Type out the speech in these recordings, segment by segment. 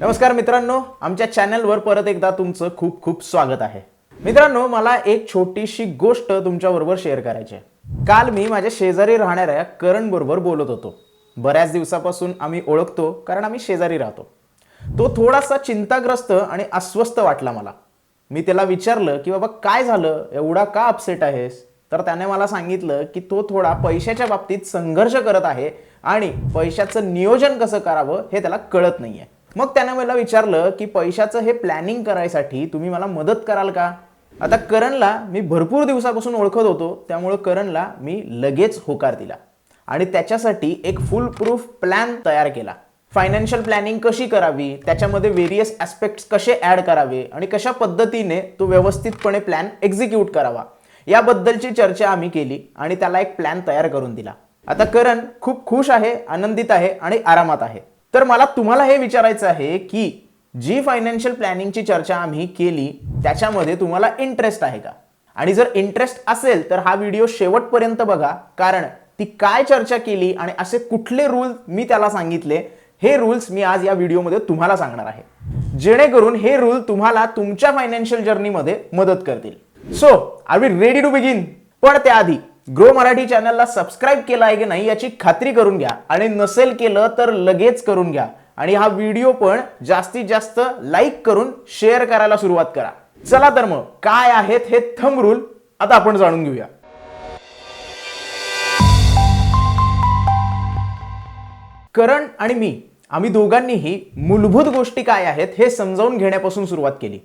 नमस्कार मित्रांनो आमच्या चॅनलवर परत एकदा तुमचं खूप खूप स्वागत आहे. मित्रांनो मला एक छोटीशी गोष्ट तुमच्याबरोबर शेअर करायची आहे. काल मी माझ्या शेजारी राहणाऱ्या करण बरोबर बोलत होतो. बऱ्याच दिवसापासून आम्ही ओळखतो कारण आम्ही शेजारी राहतो. तो थोडासा चिंताग्रस्त आणि अस्वस्थ वाटला मला. मी त्याला विचारलं की बाबा काय झालं? एवढा का अपसेट आहेस? तर त्याने मला सांगितलं की तो थोडा पैशाच्या बाबतीत संघर्ष करत आहे आणि पैशाचं नियोजन कसं करावं हे त्याला कळत नाहीये. मग त्याने मला विचारलं की पैशाचं हे प्लॅनिंग करायसाठी तुम्ही मला मदत कराल का? आता करणला मी भरपूर दिवसापासून ओळखत होतो त्यामुळं करणला मी लगेच होकार दिला. आणि त्याच्यासाठी एक फुल प्रूफ प्लॅन तयार केला. फायनान्शियल प्लॅनिंग कशी करावी? त्याच्यामध्ये वेरियस ॲस्पेक्ट्स कसे ॲड करावे? आणि कशा पद्धतीने तो व्यवस्थितपणे प्लॅन एक्झिक्यूट करावा? याबद्दलची चर्चा आम्ही केली आणि त्याला एक प्लॅन तयार करून दिला. आता करण खूप खुश आहे आनंदित आहे आणि आरामात आहे. तर मला तुम्हाला हे विचारायचं आहे की जी फायनान्शियल प्लॅनिंगची चर्चा आम्ही केली त्याच्यामध्ये तुम्हाला इंटरेस्ट आहे का? आणि जर इंटरेस्ट असेल तर हा व्हिडिओ शेवटपर्यंत बघा कारण ती काय चर्चा केली आणि असे कुठले रूल मी त्याला सांगितले हे रूल्स मी आज या व्हिडिओमध्ये तुम्हाला सांगणार आहे. जेणेकरून हे रूल तुम्हाला तुमच्या फायनान्शियल जर्नीमध्ये मदत करतील. So are we ready to begin पण त्याआधी ग्रो मराठी चॅनलला सबस्क्राईब केला आहे की नाही याची खात्री करून घ्या. आणि नसेल केलं तर लगेच करून घ्या. आणि हा व्हिडिओ पण जास्तीत जास्त लाईक करून शेअर करायला सुरुवात करा. चला तर मग काय आहेत हे थंब रूल आता आपण जाणून घेऊया. करण आणि मी आम्ही दोघांनीही मूलभूत गोष्टी काय आहेत हे समजावून घेण्यापासून सुरुवात केली.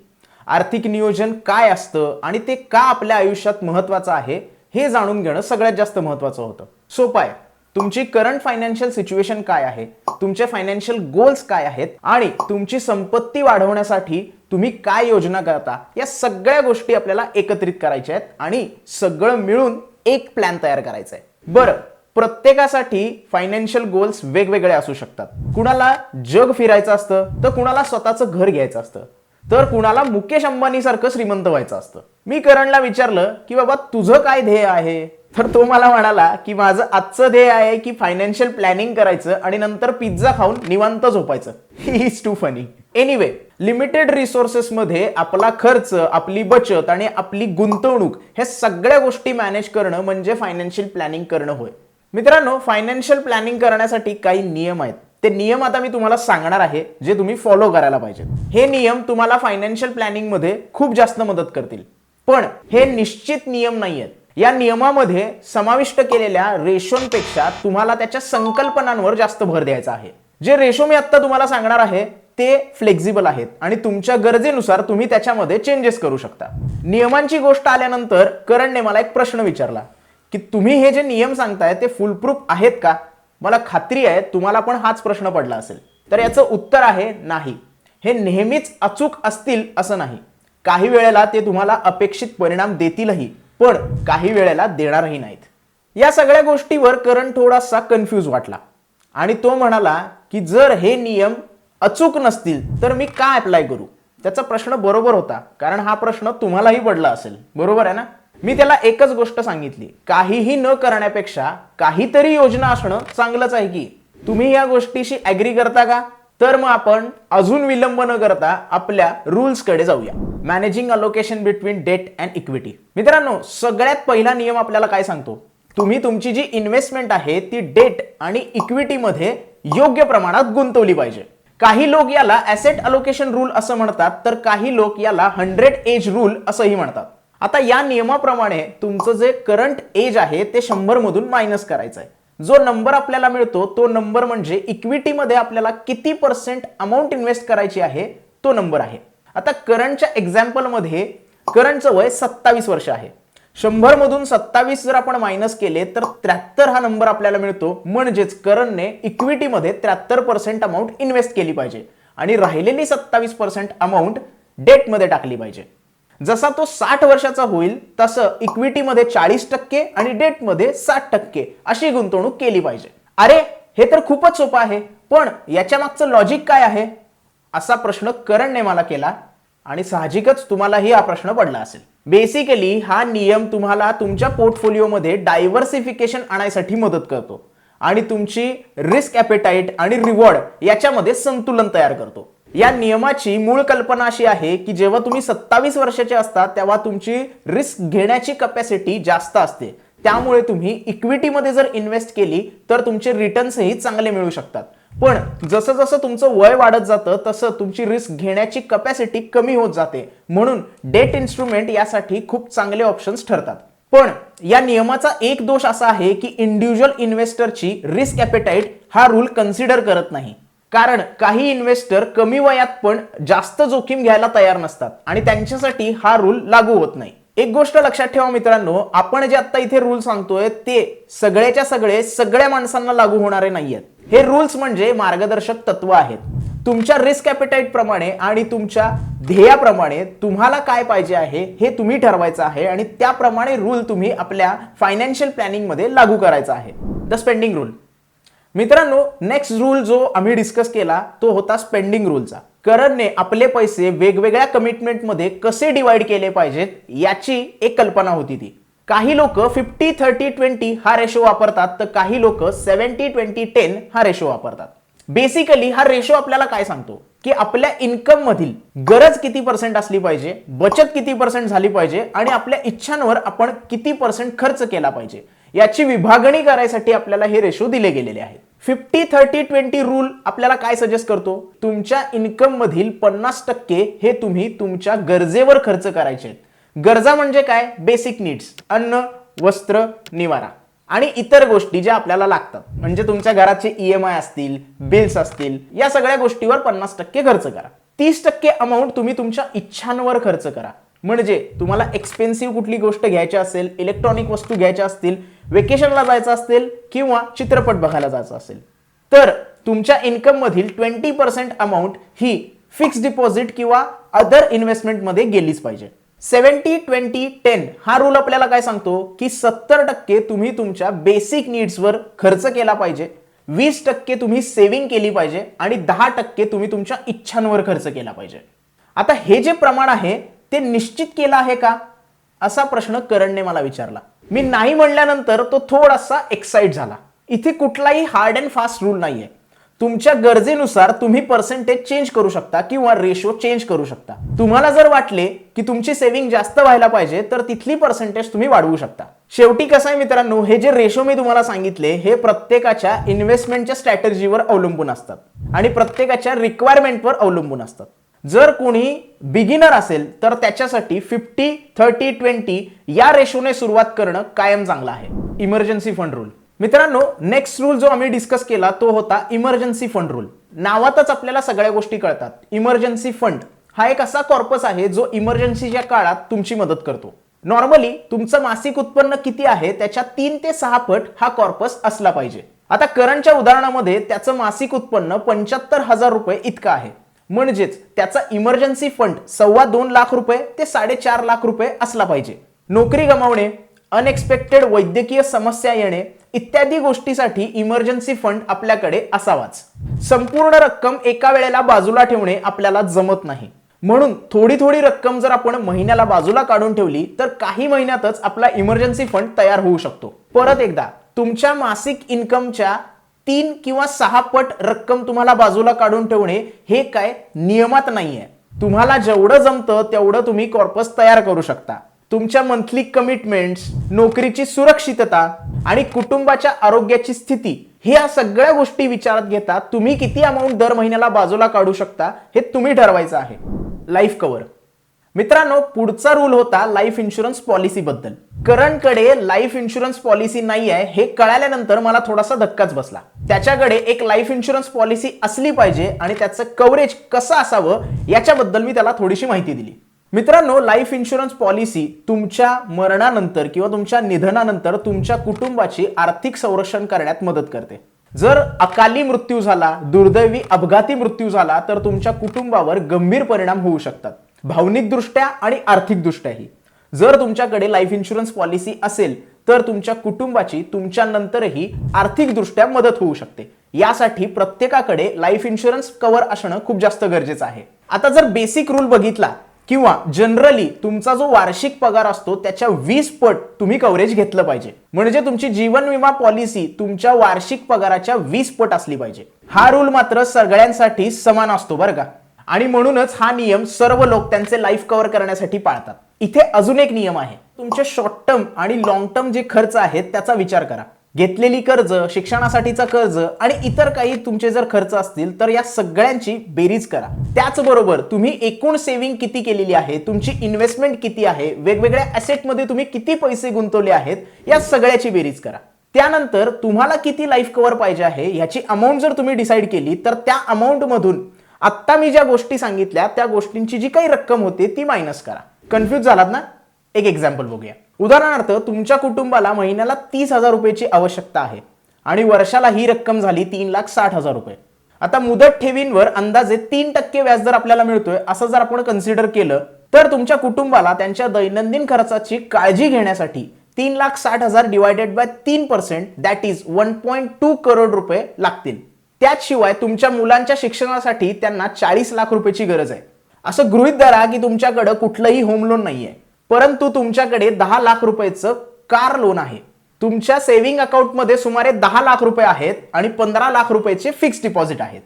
आर्थिक नियोजन काय असतं आणि ते का आपल्या आयुष्यात महत्वाचं आहे हे जाणून घेणं सगळ्यात जास्त महत्वाचं होतं. सोपं आहे. तुमची करंट फायनान्शियल सिच्युएशन काय आहे? तुमचे फायनान्शियल गोल्स काय आहेत? आणि तुमची संपत्ती वाढवण्यासाठी तुम्ही काय योजना करता? या सगळ्या गोष्टी आपल्याला एकत्रित करायच्या आहेत आणि सगळं मिळून एक प्लॅन तयार करायचा आहे बरं प्रत्येकासाठी फायनान्शियल गोल्स वेगवेगळे असू शकतात. कुणाला जग फिरायचं असतं तर कुणाला स्वतःचं घर घ्यायचं असतं. तर कुणाला मुकेश अंबानी सारखं श्रीमंत व्हायचं असतं. मी करणला विचारलं की बाबा तुझं काय ध्येय आहे? तर तो मला म्हणाला की माझं आजचं ध्येय आहे की फायनान्शियल प्लॅनिंग करायचं आणि नंतर पिझ्झा खाऊन निवांत झोपायचं. ही is too funny anyway limited resources मध्ये आपला खर्च आपली बचत आणि आपली गुंतवणूक हे सगळ्या गोष्टी मॅनेज करणं म्हणजे फायनान्शियल प्लॅनिंग करणं होय. मित्रांनो फायनान्शियल प्लॅनिंग करण्यासाठी काही नियम आहेत. ते नियम आता मी तुम्हाला सांगणार आहे जे तुम्ही फॉलो करायला पाहिजेत. हे नियम तुम्हाला फायनान्शियल प्लॅनिंगमध्ये खूप जास्त मदत करतील. पण हे निश्चित नियम नाही आहेत या नियमामध्ये समाविष्ट केलेल्या रेशोंपेक्षा तुम्हाला त्याच्या संकल्पनांवर जास्त भर द्यायचा आहे. जे रेशो मी आता तुम्हाला सांगणार आहे ते फ्लेक्झिबल आहेत आणि तुमच्या गरजेनुसार तुम्ही त्याच्यामध्ये चेंजेस करू शकता. नियमांची गोष्ट आल्यानंतर करणने मला एक प्रश्न विचारला की तुम्ही हे जे नियम सांगताय ते फुलप्रूफ आहेत का? मला खात्री आहे तुम्हाला पण हाच प्रश्न पडला असेल. तर याचं उत्तर आहे नाही. हे नेहमीच अचूक असतील असं नाही. काही वेळेला ते तुम्हाला अपेक्षित परिणाम देतीलही पण काही वेळेला देणारही नाहीत. या सगळ्या गोष्टीवर करण थोडासा कन्फ्यूज वाटला. आणि तो म्हणाला की जर हे नियम अचूक नसतील तर मी का अप्लाय करू? त्याचा प्रश्न बरोबर होता कारण हा प्रश्न तुम्हालाही पडला असेल. बरोबर आहे ना? मी त्याला एकच गोष्ट सांगितली. काहीही न करण्यापेक्षा काहीतरी योजना असणं चांगलंच आहे की. तुम्ही या गोष्टीशी ऍग्री करता का? तर मग आपण अजून विलंब न करता आपल्या रूल्सकडे जाऊया. Managing allocation between debt and equity मित्रांनो सगळ्यात पहिला नियम आपल्याला काय सांगतो? तुम्ही तुमची जी इन्व्हेस्टमेंट आहे ती डेट आणि इक्विटीमध्ये योग्य प्रमाणात गुंतवली पाहिजे. काही लोक याला ऍसेट अलोकेशन रूल असं म्हणतात तर काही लोक याला हंड्रेड एज रूल असंही म्हणतात. आता या नियमाप्रमाणे तुमचं जे करंट एज आहे ते शंभर मधून मायनस करायचं आहे जो नंबर आपल्याला मिळतो तो नंबर म्हणजे इक्विटीमध्ये आपल्याला किती पर्सेंट अमाऊंट इन्व्हेस्ट करायची आहे तो नंबर आहे. आता करंटच्या एक्झाम्पलमध्ये करंटचं वय सत्तावीस वर्ष आहे. शंभर मधून सत्तावीस जर आपण मायनस केले तर त्र्याहत्तर हा नंबर आपल्याला मिळतो. म्हणजेच करणने इक्विटीमध्ये त्र्याहत्तर पर्सेंट अमाऊंट इन्व्हेस्ट केली पाहिजे. आणि राहिलेली सत्तावीस पर्सेंट अमाऊंट डेटमध्ये टाकली पाहिजे. जसा तो साठ वर्षाचा होईल तसं इक्विटीमध्ये चाळीस टक्के आणि डेटमध्ये साठ टक्के अशी गुंतवणूक केली पाहिजे. अरे हे तर खूपच सोपं आहे पण याच्या मागचं लॉजिक काय आहे? असा प्रश्न करणने मला केला आणि साहजिकच तुम्हालाही हा प्रश्न पडला असेल. बेसिकली हा नियम तुम्हाला तुमच्या पोर्टफोलिओमध्ये डायव्हर्सिफिकेशन आणायसाठी मदत करतो आणि तुमची रिस्क ॲपेटाईट आणि रिवॉर्ड याच्यामध्ये संतुलन तयार करतो. या नियमाची मूळ कल्पना अशी आहे की जेव्हा तुम्ही सत्तावीस वर्षाचे असता तेव्हा तुमची रिस्क घेण्याची कपॅसिटी जास्त असते. त्यामुळे तुम्ही इक्विटीमध्ये जर इन्व्हेस्ट केली तर तुमचे रिटर्न्सही चांगले मिळू शकतात. पण जसं जसं तुमचं वय वाढत जातं तसं तुमची रिस्क घेण्याची कपॅसिटी कमी होत जाते. म्हणून डेट इन्स्ट्रुमेंट यासाठी खूप चांगले ऑप्शन्स ठरतात. पण या नियमाचा एक दोष असा आहे की इंडिव्हिज्युअल इन्व्हेस्टरची रिस्क ॲपेटाईट हा रूल कन्सिडर करत नाही. कारण काही इन्व्हेस्टर कमी वयात पण जास्त जोखीम घ्यायला तयार नसतात आणि त्यांच्यासाठी हा रूल लागू होत नाही. एक गोष्ट लक्षात ठेवा मित्रांनो आपण जे आता इथे रूल सांगतोय ते सगळ्याच्या सगळे सगळ्या माणसांना लागू होणारे नाहीयेत. हे रूल्स म्हणजे मार्गदर्शक तत्व आहेत. तुमच्या रिस्क ॲपेटाईट प्रमाणे आणि तुमच्या ध्येयाप्रमाणे तुम्हाला काय पाहिजे आहे हे तुम्ही ठरवायचं आहे आणि त्याप्रमाणे रूल तुम्ही आपल्या फायनान्शियल प्लॅनिंगमध्ये लागू करायचा आहे. द स्पेंडिंग रूल मित्रांनो नेक्स्ट रूल जो आम्ही डिस्कस केला तो होता स्पेंडिंग रूलचा करणने आपले पैसे वेगवेगळ्या कमिटमेंटमध्ये कसे डिवाइड केले पाहिजेत याची एक कल्पना होती ती. काही लोक फिफ्टी थर्टी ट्वेंटी हा रेशो वापरतात तर काही लोक सेव्हन्टी ट्वेंटी टेन हा रेशो वापरतात. बेसिकली हा रेशो आपल्याला काय सांगतो? की आपल्या इन्कम मधील गरज किती पर्सेंट असली पाहिजे बचत किती पर्सेंट झाली पाहिजे आणि आपल्या इच्छांवर आपण किती पर्सेंट खर्च केला पाहिजे. याची विभागणी करायसाठी आपल्याला हे रेशो दिले गेलेले आहेत. फिफ्टी थर्टी ट्वेंटी रूल आपल्याला काय सजेस्ट करतो? तुमच्या इन्कम मधील पन्नास टक्के हे तुम्ही तुमच्या गरजेवर खर्च करायचे गरजा म्हणजे काय? बेसिक नीड्स अन्न वस्त्र निवारा. आणि इतर गोष्टी ज्या आपल्याला लागतात. म्हणजे तुमच्या घराचे ई एम आय असतील बिल्स असतील या सगळ्या गोष्टीवर पन्नास टक्के खर्च करा. तीस टक्के अमाऊंट तुम्ही तुमच्या इच्छांवर खर्च करा. म्हणजे तुम्हाला एक्सपेन्सिव्ह कुठली गोष्ट घ्यायची असेल इलेक्ट्रॉनिक वस्तू घ्यायच्या असतील वेकेशनला जायचं असेल किंवा चित्रपट बघायला जायचं असेल. तर तुमच्या इन्कम मधील ट्वेंटी पर्सेंट अमाऊंट ही फिक्स डिपॉझिट किंवा अदर इन्व्हेस्टमेंटमध्ये गेलीच पाहिजे. सेव्हन्टी ट्वेंटी टेन हा रूल आपल्याला काय सांगतो? की सत्तर टक्के तुम्ही तुमच्या बेसिक नीड्सवर खर्च केला पाहिजे वीस टक्के तुम्ही सेव्हिंग केली पाहिजे आणि दहा टक्के तुम्ही तुमच्या इच्छांवर खर्च केला पाहिजे. आता हे जे प्रमाण आहे ते निश्चित केलं आहे का? असा प्रश्न करणने मला विचारला. मी नाही म्हणल्यानंतर तो थोडासा एक्साइट झाला. इथे कुठलाही हार्ड अँड फास्ट रूल नाहीये. तुमच्या गरजेनुसार तुम्ही पर्सेंटेज चेंज करू शकता किंवा रेशो चेंज करू शकता. तुम्हाला जर वाटले की तुमची सेव्हिंग जास्त व्हायला पाहिजे तर तिथली पर्सेंटेज तुम्ही वाढवू शकता. शेवटी कसं आहे मित्रांनो हे जे रेशो मी तुम्हाला सांगितले हे प्रत्येकाच्या इन्व्हेस्टमेंटच्या स्ट्रॅटेजीवर अवलंबून असतात. आणि प्रत्येकाच्या रिक्वायरमेंटवर अवलंबून असतात. जर कोणी बिगिनर असेल तर त्याच्यासाठी फिफ्टी थर्टी ट्वेंटी या रेशोने सुरुवात करणं कायम चांगलं आहे. इमर्जन्सी फंड रूल मित्रांनो नेक्स्ट रूल जो आम्ही डिस्कस केला तो होता इमर्जन्सी फंड रूल नावातच आपल्याला सगळ्या गोष्टी कळतात. इमर्जन्सी फंड हा एक असा कॉर्पस आहे जो इमर्जन्सीच्या काळात तुमची मदत करतो. नॉर्मली तुमचं मासिक उत्पन्न किती आहे त्याच्या तीन ते सहा पट हा कॉर्पस असला पाहिजे. आता करंटच्या उदाहरणामध्ये त्याचं मासिक उत्पन्न पंच्याहत्तर हजार रुपये इतकं आहे. म्हणजेच त्याचा इमर्जन्सी फंड सव्वा दोन लाख रुपये ते साडेचार लाख रुपये असला पाहिजे. नोकरी गमावणे अनएक्सपेक्टेड वैद्यकीय समस्या येणे इत्यादी गोष्टीसाठी इमर्जन्सी फंड आपल्याकडे असावाच. संपूर्ण रक्कम एका वेळेला बाजूला ठेवणे आपल्याला जमत नाही. म्हणून थोडी थोडी रक्कम जर आपण महिन्याला बाजूला काढून ठेवली तर काही महिन्यातच आपला इमर्जन्सी फंड तयार होऊ शकतो. परत एकदा तुमच्या मासिक इन्कमच्या तीन किंवा सहा पट रक्कम तुम्हाला बाजूला काढून ठेवणे हे काय नियमात नाहीये. तुम्हाला जेवढं जमतं तेवढं तुम्ही कॉर्पस तयार करू शकता. तुमच्या मंथली कमिटमेंट्स नोकरीची सुरक्षितता आणि कुटुंबाच्या आरोग्याची स्थिती ह्या सगळ्या गोष्टी विचारात घेता तुम्ही किती अमाऊंट दर महिन्याला बाजूला काढू शकता हे तुम्ही ठरवायचं आहे. लाईफ कव्हर मित्रांनो पुढचा रूल होता लाईफ इन्शुरन्स पॉलिसी बद्दल. करणकडे लाईफ इन्शुरन्स पॉलिसी नाही आहे हे कळाल्यानंतर मला थोडासा धक्काच बसला. त्याच्याकडे एक लाईफ इन्शुरन्स पॉलिसी असली पाहिजे आणि त्याचं कव्हरेज कसं असावं याच्याबद्दल मी त्याला थोडीशी माहिती दिली. मित्रांनो लाईफ इन्शुरन्स पॉलिसी तुमच्या मरणानंतर किंवा तुमच्या निधनानंतर तुमच्या कुटुंबाची आर्थिक संरक्षण करण्यात मदत करते. जर अकाली मृत्यू झाला दुर्दैवी अपघाती मृत्यू झाला तर तुमच्या कुटुंबावर गंभीर परिणाम होऊ शकतात. भावनिकदृष्ट्या आणि आर्थिकदृष्ट्याही. जर तुमच्याकडे लाईफ इन्शुरन्स पॉलिसी असेल तर तुमच्या कुटुंबाची तुमच्या नंतरही आर्थिकदृष्ट्या मदत होऊ शकते. यासाठी प्रत्येकाकडे लाईफ इन्शुरन्स कव्हर असणं खूप जास्त गरजेचं आहे. आता जर बेसिक रूल बघितला किंवा जनरली तुमचा जो वार्षिक पगार असतो त्याच्या वीस पट तुम्ही कव्हरेज घेतलं पाहिजे. म्हणजे तुमची जीवन विमा पॉलिसी तुमच्या वार्षिक पगाराच्या वीस पट असली पाहिजे. हा रूल मात्र सगळ्यांसाठी समान असतो बरं का? आणि म्हणूनच हा नियम सर्व लोक त्यांचे लाईफ कव्हर करण्यासाठी पाळतात. इथे अजून एक नियम आहे. तुमचे शॉर्ट टर्म आणि लॉंग टर्म जे खर्च आहेत त्याचा विचार करा. घेतलेली कर्ज शिक्षणासाठीचा कर्ज आणि इतर काही तुमचे जर खर्च असतील तर या सगळ्यांची बेरीज करा. त्याचबरोबर तुम्ही एकूण सेव्हिंग किती केलेली आहे तुमची इन्व्हेस्टमेंट किती आहे वेगवेगळ्या ॲसेटमध्ये तुम्ही किती पैसे गुंतवले आहेत या सगळ्याची बेरीज करा. त्यानंतर तुम्हाला किती लाईफ कव्हर पाहिजे आहे ह्याची अमाऊंट जर तुम्ही डिसाईड केली तर त्या अमाऊंटमधून आत्ता मी ज्या गोष्टी सांगितल्या त्या गोष्टींची जी काही रक्कम होते ती मायनस करा. कन्फ्यूज झालात ना? एक एक्झाम्पल बघूया. उदाहरणार्थ तुमच्या कुटुंबाला महिन्याला तीस हजार रुपयाची आवश्यकता आहे आणि वर्षाला ही रक्कम झाली तीन लाख साठ हजार रुपये. आता मुदत ठेवींवर अंदाजे तीन टक्के व्याजदर आपल्याला मिळतोय असं जर आपण कन्सिडर केलं तर तुमच्या कुटुंबाला त्यांच्या दैनंदिन खर्चाची काळजी घेण्यासाठी तीन लाख साठ हजार डिवायडेड बाय तीन percent that is one point two crore रुपये लागतील. त्याचशिवाय तुमच्या मुलांच्या शिक्षणासाठी त्यांना चाळीस लाख रुपयाची गरज आहे. असं गृहित धरा की तुमच्याकडं कुठलंही होम लोन नाहीये. परंतु तुमच्याकडे दहा लाख रुपयाचं कार लोन आहे. तुमच्या सेव्हिंग अकाउंटमध्ये सुमारे दहा लाख रुपये आहेत आणि पंधरा लाख रुपयाचे फिक्स डिपॉझिट आहेत.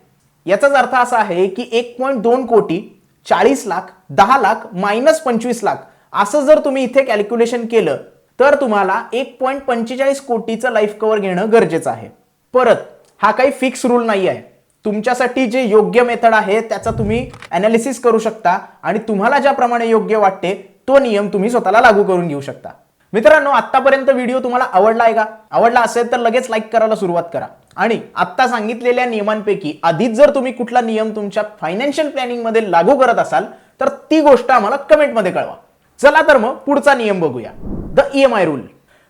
याचाच अर्थ असा आहे की एक पॉईंट दोन कोटी चाळीस लाख दहा लाख मायनस पंचवीस लाख असं जर तुम्ही इथे कॅल्क्युलेशन केलं तर तुम्हाला एक पॉईंट पंचेचाळीस कोटीचं लाईफ कव्हर घेणं गरजेचं आहे. परत हा काही फिक्स रूल नाही आहे तुमच्यासाठी जे योग्य मेथड आहे त्याचा तुम्ही अनालिसिस करू शकता आणि तुम्हाला ज्याप्रमाणे योग्य वाटते तो नियम तुम्ही स्वतःला लागू करून घेऊ शकता. मित्रांनो आत्तापर्यंत व्हिडिओ तुम्हाला आवडला आहे का? आवडला असेल तर लगेच लाईक करायला सुरुवात करा. आणि आत्ता सांगितलेल्या नियमांपैकी आधीच जर तुम्ही कुठला नियम तुमच्या फायनान्शियल प्लॅनिंगमध्ये लागू करत असाल तर ती गोष्ट आम्हाला कमेंटमध्ये कळवा. चला तर मग पुढचा नियम बघूया. द ईएमआय रूल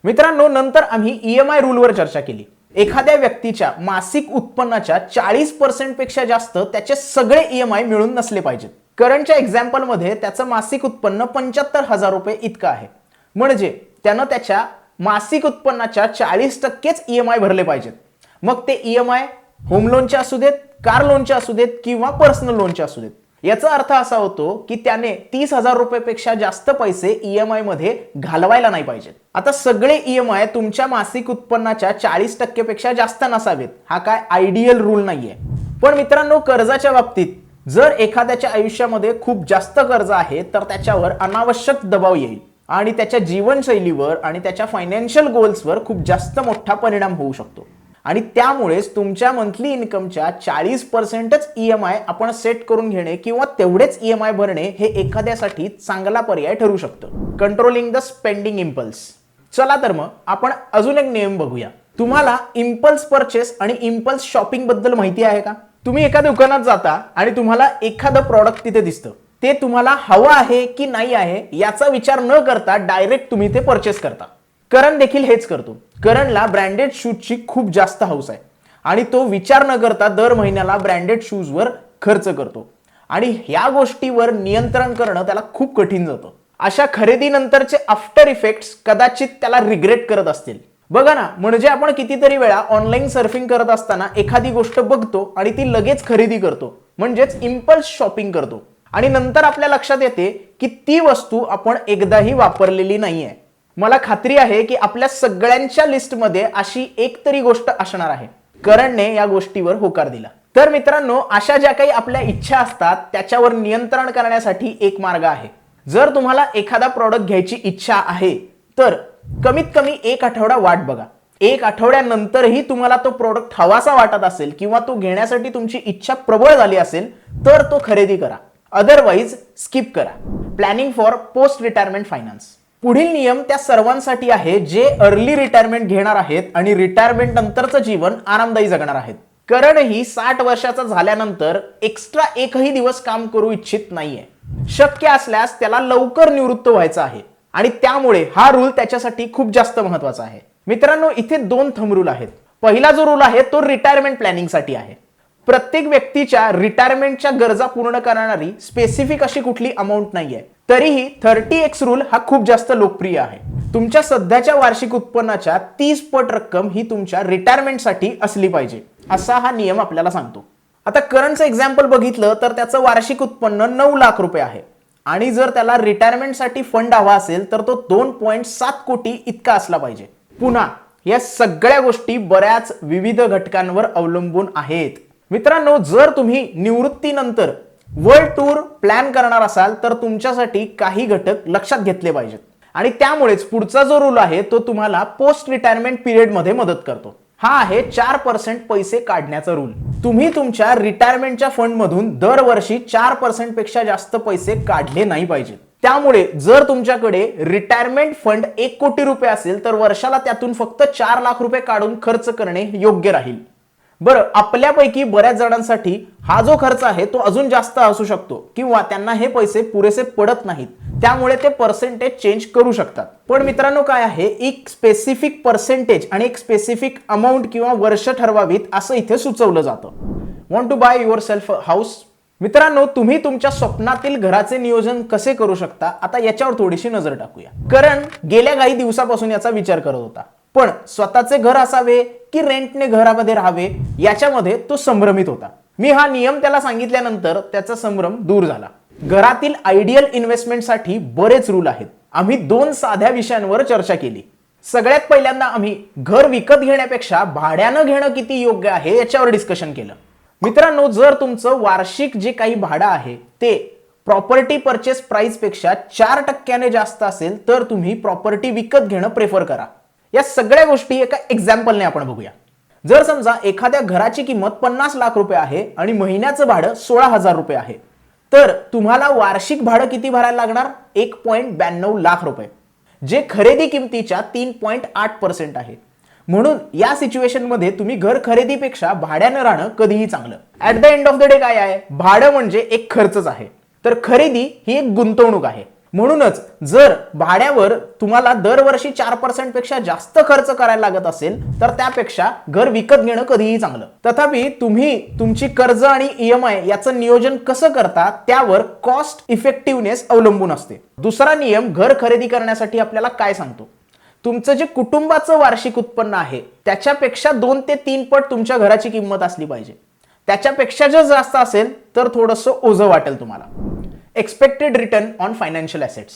मित्रांनो नंतर आम्ही ईएमआय रूलवर चर्चा केली. एखाद्या व्यक्तीच्या मासिक उत्पन्नाच्या चाळीस पर्सेंटपेक्षा जास्त त्याचे सगळे ईएमआय मिळून नसले पाहिजेत. करंटच्या एक्झाम्पलमध्ये त्याचं मासिक उत्पन्न पंच्याहत्तर हजार रुपये इतकं आहे. म्हणजे त्यानं त्याच्या मासिक उत्पन्नाच्या चाळीस टक्केच ईएमआय भरले पाहिजेत. मग ते ईएमआय होम लोनचे असू देत कार लोनचे असू देत किंवा पर्सनल लोनचे असू देत. याचा अर्थ असा होतो की त्याने तीस हजार रुपयेपेक्षा जास्त पैसे ईएमआयमध्ये घालवायला नाही पाहिजेत. आता सगळे ईएमआय तुमच्या मासिक उत्पन्नाच्या चाळीस टक्केपेक्षा जास्त नसावेत. हा काय आयडियल रूल नाहीये. पण मित्रांनो कर्जाच्या बाबतीत जर एखाद्याच्या आयुष्यामध्ये खूप जास्त कर्ज आहे तर त्याच्यावर अनावश्यक दबाव येईल आणि त्याच्या जीवनशैलीवर आणि त्याच्या फायनान्शियल गोल्सवर खूप जास्त मोठा परिणाम होऊ शकतो. आणि त्यामुळेच तुमच्या मंथली इन्कमच्या चाळीस पर्सेंटच ई एम आय आपण सेट करून घेणे किंवा तेवढेच ई एम आय भरणे हे एखाद्यासाठी चांगला पर्याय ठरू शकतं. कंट्रोलिंग द स्पेंडिंग इम्पल्स चला तर मग आपण अजून एक नियम बघूया. तुम्हाला इम्पल्स परचेस आणि इम्पल्स शॉपिंगबद्दल माहिती आहे का? तुम्ही एका दुकानात जाता आणि तुम्हाला एखादं प्रॉडक्ट तिथे दिसतं. ते तुम्हाला हवं आहे की नाही आहे याचा विचार न करता डायरेक्ट तुम्ही ते परचेस करता. करण देखील हेच करतो. करणला ब्रँडेड शूजची खूप जास्त हौस आहे. आणि तो विचार न करता दर महिन्याला ब्रँडेड शूजवर खर्च करतो. आणि ह्या गोष्टीवर नियंत्रण करणं त्याला खूप कठीण जातं. अशा खरेदीनंतरचे आफ्टर इफेक्ट्स कदाचित त्याला रिग्रेट करत असतील. बघा ना म्हणजे आपण कितीतरी वेळा ऑनलाईन सर्फिंग करत असताना एखादी गोष्ट बघतो आणि ती लगेच खरेदी करतो. म्हणजेच इम्पल्स शॉपिंग करतो. आणि नंतर आपल्या लक्षात येते की ती वस्तू आपण एकदाही वापरलेली नाहीये. मला खात्री आहे की आपल्या सगळ्यांच्या लिस्टमध्ये अशी एक तरी गोष्ट असणार आहे. करणने या गोष्टीवर होकार दिला. तर मित्रांनो अशा ज्या काही आपल्या इच्छा असतात त्याच्यावर नियंत्रण करण्यासाठी एक मार्ग आहे. जर तुम्हाला एखादा प्रॉडक्ट घ्यायची इच्छा आहे तर कमीत कमी एक आठवडा वाट बघा. एक आठवड्यानंतरही तुम्हाला तो प्रोडक्ट हवासा वाटत असेल किंवा तो घेण्यासाठी तुमची इच्छा प्रबळ झाली असेल तर तो खरेदी करा. अदरवाईज स्किप करा. Planning for post retirement finance पुढील नियम त्या सर्वांसाठी आहे जे अर्ली रिटायरमेंट घेणार आहेत आणि रिटायरमेंट नंतरचं जीवन आरामदायी जगणार आहेत. करणही साठ वर्षाचा झाल्यानंतर एक्स्ट्रा एकही दिवस काम करू इच्छित नाहीये. शक्य असल्यास त्याला लवकर निवृत्त व्हायचं आहे आणि त्यामुळे हा रूल त्याच्यासाठी खूप जास्त महत्त्वाचा आहे. मित्रांनो इथे दोन थंब रूल आहेत. पहिला जो रूल आहे तो रिटायरमेंट प्लॅनिंगसाठी आहे. प्रत्येक व्यक्तीच्या रिटायरमेंटच्या गरजा पूर्ण करणारी स्पेसिफिक अशी कुठली अमाऊंट नाहीये. तरीही थर्टी एक्स रूल हा खूप जास्त लोकप्रिय आहे. तुमच्या सध्याच्या वार्षिक उत्पन्नाच्या तीस पट रक्कम ही तुमच्या रिटायरमेंटसाठी असली पाहिजे असा हा नियम आपल्याला सांगतो. आता करंटचं एक्झाम्पल बघितलं तर त्याचं वार्षिक उत्पन्न नऊ लाख रुपये आहे. आणि जर त्याला रिटायरमेंटसाठी फंड हवा असेल तर तो दोन पॉईंट सात कोटी इतका असला पाहिजे. पुन्हा या सगळ्या गोष्टी बऱ्याच विविध घटकांवर अवलंबून आहेत. मित्रांनो जर तुम्ही निवृत्तीनंतर वर्ल्ड टूर प्लॅन करणार असाल तर तुमच्यासाठी काही घटक लक्षात घेतले पाहिजेत. आणि त्यामुळेच पुढचा जो रूल आहे तो तुम्हाला पोस्ट रिटायरमेंट पिरियडमध्ये मदत करतो. हा आहे चार पर्सेंट पैसे काढण्याचा रूल तुम्ही तुमच्या रिटायरमेंटच्या फंड मधून दरवर्षी चार पर्सेंटपेक्षा जास्त पैसे काढले नाही पाहिजेत. त्यामुळे जर तुमच्याकडे रिटायरमेंट फंड एक कोटी रुपये असेल तर वर्षाला त्यातून फक्त चार लाख रुपये काढून खर्च करणे योग्य राहील. बरं आपल्यापैकी बऱ्याच जणांसाठी हा जो खर्च आहे तो अजून जास्त असू शकतो किंवा त्यांना हे पैसे पुरेसे पडत नाहीत. त्यामुळे ते पर्सेंटेज चेंज करू शकतात. पण मित्रांनो काय आहे? एक स्पेसिफिक पर्सेंटेज आणि एक स्पेसिफिक अमाऊंट किंवा वर्ष ठरवावीत असं इथे सुचवलं जातं. Want to buy your self house मित्रांनो तुम्ही तुमच्या स्वप्नातील घराचे नियोजन कसे करू शकता? आता याच्यावर थोडीशी नजर टाकूया. कारण गेल्या काही दिवसापासून याचा विचार करत होता. पण स्वतःचे घर असावे की रेंटने घरामध्ये राहावे याच्यामध्ये तो संभ्रमित होता. मी हा नियम त्याला सांगितल्यानंतर त्याचा संभ्रम दूर झाला. घरातील आयडियल इन्व्हेस्टमेंटसाठी बरेच रूल आहेत. आम्ही दोन साध्या विषयांवर चर्चा केली. सगळ्यात पहिल्यांदा आम्ही घर विकत घेण्यापेक्षा भाड्यानं घेणं किती योग्य आहे याच्यावर डिस्कशन केलं. मित्रांनो जर तुमचं वार्षिक जे काही भाडं आहे ते प्रॉपर्टी परचेस प्राइसपेक्षा चार टक्क्याने जास्त असेल तर तुम्ही प्रॉपर्टी विकत घेणं प्रेफर करा. या सगळ्या गोष्टी एका एक्झाम्पलने आपण बघूया. जर समजा एखाद्या घराची किंमत पन्नास लाख रुपये आहे आणि महिन्याचं भाडं सोळा हजार रुपये आहे तर तुम्हाला वार्षिक भाडं किती भरायला लागणार? एक पॉईंट ब्याण्णव लाख रुपये. जे खरेदी किमतीच्या तीन पॉईंट आठ पर्सेंट आहे. म्हणून या सिच्युएशनमध्ये तुम्ही घर खरेदीपेक्षा भाड्यानं राहणं कधीही चांगलं. At the end of the day काय आहे? भाडं म्हणजे एक खर्चच आहे. तर खरेदी ही एक गुंतवणूक आहे. म्हणूनच जर भाड्यावर तुम्हाला दरवर्षी चार पर्सेंटपेक्षा जास्त खर्च करायला लागत असेल तर त्यापेक्षा घर विकत घेणं कधीही चांगलं. तथापि तुम्ही तुमची कर्ज आणि ईएमआय याचं नियोजन कसं करता त्यावर कॉस्ट इफेक्टिव्हनेस अवलंबून असते. दुसरा नियम घर खरेदी करण्यासाठी आपल्याला काय सांगतो? तुमचं जे कुटुंबाचं वार्षिक उत्पन्न आहे त्याच्यापेक्षा दोन ते तीन पट तुमच्या घराची किंमत असली पाहिजे. त्याच्यापेक्षा जर जास्त असेल तर थोडंसं ओझं वाटेल तुम्हाला. Expected return on financial assets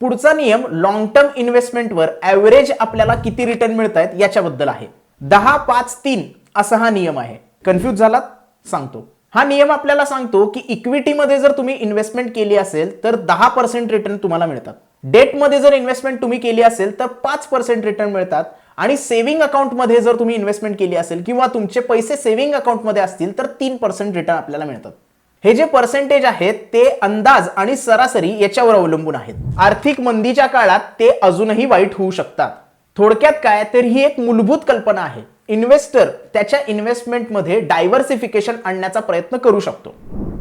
पुढचा नियम लॉंग टर्म इन्व्हेस्टमेंटवर ॲव्हरेज आपल्याला किती रिटर्न मिळत आहेत याच्याबद्दल आहे. दहा पाच तीन असा हा नियम आहे. कन्फ्यूज झालात? सांगतो. हा नियम आपल्याला सांगतो की इक्विटीमध्ये जर तुम्ही इन्व्हेस्टमेंट केली असेल तर दहा पर्सेंट रिटर्न तुम्हाला मिळतात. डेटमध्ये जर इन्व्हेस्टमेंट तुम्ही केली असेल तर पाच पर्सेंट रिटर्न मिळतात. आणि सेव्हिंग अकाउंटमध्ये जर तुम्ही इन्व्हेस्टमेंट केली असेल किंवा तुमचे पैसे सेव्हिंग अकाउंटमध्ये असतील तर तीन पर्सेंट रिटर्न आपल्याला मिळतात. हे जे पर्सेंटेज आहेत ते अंदाज आणि सरासरी याच्यावर अवलंबून आहेत. आर्थिक मंदीच्या काळात ते अजूनही वाईट होऊ शकतात. थोडक्यात काय तर ही एक मूलभूत कल्पना आहे. इन्व्हेस्टर त्याच्या इन्व्हेस्टमेंटमध्ये डायव्हर्सिफिकेशन आणण्याचा प्रयत्न करू शकतो.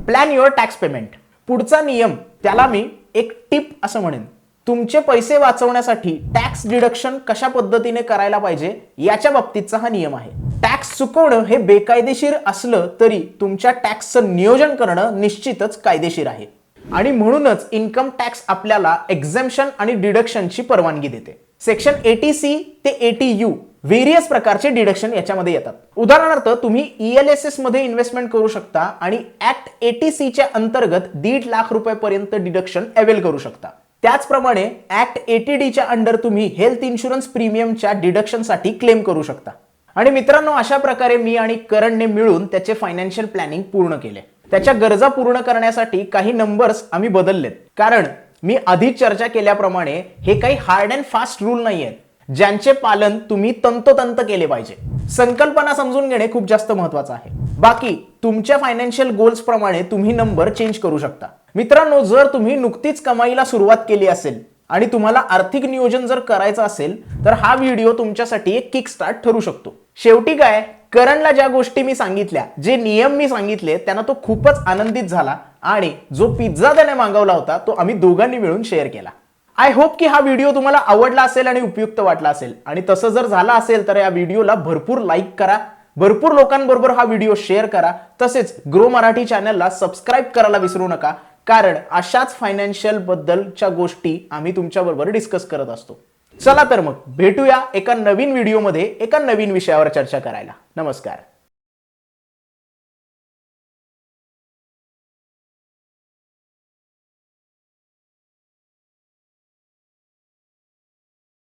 प्लॅन युअर टॅक्स पेमेंट पुढचा नियम त्याला मी एक टिप असं म्हणेन. तुमचे पैसे वाचवण्यासाठी टॅक्स डिडक्शन कशा पद्धतीने करायला पाहिजे याच्या बाबतीतचा हा नियम आहे. टॅक्स चुकवणं हे बेकायदेशीर असलं तरी तुमच्या टॅक्सचं नियोजन करणं निश्चितच कायदेशीर आहे. आणि म्हणूनच इन्कम टॅक्स आपल्याला एक्झेम्शन आणि डिडक्शनची परवानगी देते. सेक्शन एटी सी ते एटी यू व्हेरियस प्रकारचे डिडक्शन याच्यामध्ये येतात. उदाहरणार्थ तुम्ही ईएलएसएसमध्ये इन्व्हेस्टमेंट करू शकता आणि ऍक्ट एटी सीच्या अंतर्गत दीड लाख रुपयापर्यंत डिडक्शन अवेल करू शकता. त्याचप्रमाणे ऍक्ट एटी डीच्या अंडर तुम्ही हेल्थ इन्शुरन्स प्रीमियमच्या डिडक्शनसाठी क्लेम करू शकता. आणि मित्रांनो अशा प्रकारे मी आणि करणने मिळून त्याचे फायनान्शियल प्लॅनिंग पूर्ण केले. त्याच्या गरजा पूर्ण करण्यासाठी काही नंबर्स आम्ही बदललेत. कारण मी आधीच चर्चा केल्याप्रमाणे हे काही हार्ड अँड फास्ट रूल नाही आहेत ज्यांचे पालन तुम्ही तंतोतंत केले पाहिजे. संकल्पना समजून घेणे खूप जास्त महत्वाचं आहे. बाकी तुमच्या फायनान्शियल गोल्स प्रमाणे तुम्ही नंबर चेंज करू शकता. मित्रांनो जर तुम्ही नुकतीच कमाईला सुरुवात केली असेल आणि तुम्हाला आर्थिक नियोजन जर करायचं असेल तर हा व्हिडिओ तुमच्यासाठी एक किक स्टार्ट ठरू शकतो. शेवटी काय? करणला ज्या गोष्टी मी सांगितल्या जे नियम मी सांगितले त्यांना तो खूपच आनंदित झाला आणि जो पिझ्झा त्याने मागवला होता तो आम्ही दोघांनी मिळून शेअर केला. आय होप की हा व्हिडिओ तुम्हाला आवडला असेल आणि उपयुक्त वाटला असेल. आणि तसं जर झालं असेल तर या व्हिडिओला भरपूर लाईक करा. भरपूर लोकांबरोबर हा व्हिडिओ शेअर करा. तसेच ग्रो मराठी चॅनलला सबस्क्राईब करायला विसरू नका. कारण अशाच फायनान्शियल बद्दलच्या गोष्टी आम्ही तुमच्याबरोबर डिस्कस करत असतो. चला तर मग भेटूया एका नवीन व्हिडिओमध्ये एका नवीन विषयावर चर्चा करायला. नमस्कार.